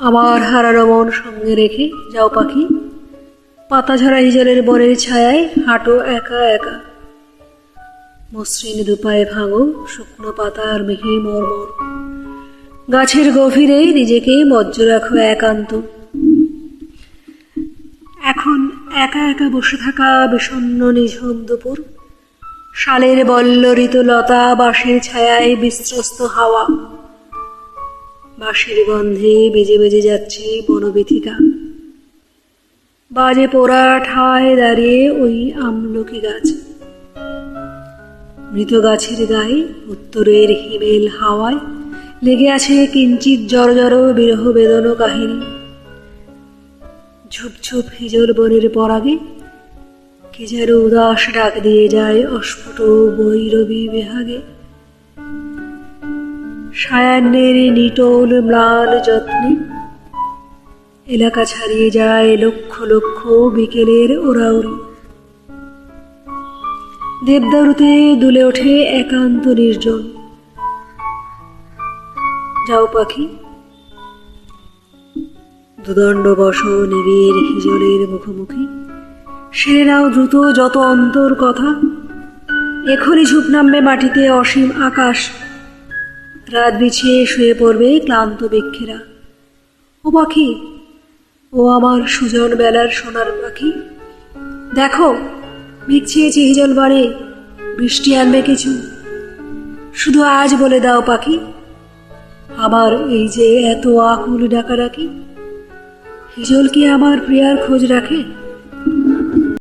আমার হারানো মন সঙ্গে রেখে যাও পাখি। পাতা ঝরা হিজলের বনের ছায়ায় হাঁটো একা একা। মসৃণ দুপায়ে ভাঙো শুকনো পাতার মিহি মর্মর। গাছের গভীরে নিজেকে মজ্জ রাখো একান্ত। এখন একা একা বসে থাকা বিষণ্ণ নিঝুম দুপুর। শালের বল্লরিত লতা বাঁশের ছায়ায় বিস্ত্রস্ত হাওয়া। বাঁশের গন্ধে বেজে বেজে যাচ্ছে বনবিথিকা। বাজে পোড়া ঠায় দাঁড়িয়ে ওই আমলকি গাছ। মৃত গাছের গায়ে উত্তরের হিমেল হাওয়ায় লেগে আছে কিঞ্চিত জড় জড় বিরহ বেদন কাহিনী। ঝুপঝুপ হিজল বনের পরাগে কে যেন উদাস ডাক দিয়ে যায় অস্ফুট বৈরবী বেহাগে। সায়ান্নের নিটোল ম্লান যত্নে এলাকা ছাড়িয়ে যায় লক্ষ লক্ষ বিকেলের ওরাউরি দেবদারুতে দুলে ওঠে একান্ত নির্জন। যাও পাখি। দুদণ্ড বস নিবিড় হিজলের মুখোমুখি। সেরে নাও দ্রুত যত অন্তর কথা। এখনই ঝুপ নামবে মাটিতে অসীম আকাশ। রাত বিছিয়ে শুয়ে পড়বে ক্লান্ত বৃক্ষেরা। ও পাখি, ও আমার সুজন বেলার সোনার পাখি। দেখো ছেয়েছে হিজল বাড়ে বৃষ্টি আনবে কিছু। শুধু আজ বলে দাও পাখি, আমার এই যে এত আকুল ডাকাডাকি, হিজল কি আমার প্রিয়ার খোঁজ রাখে?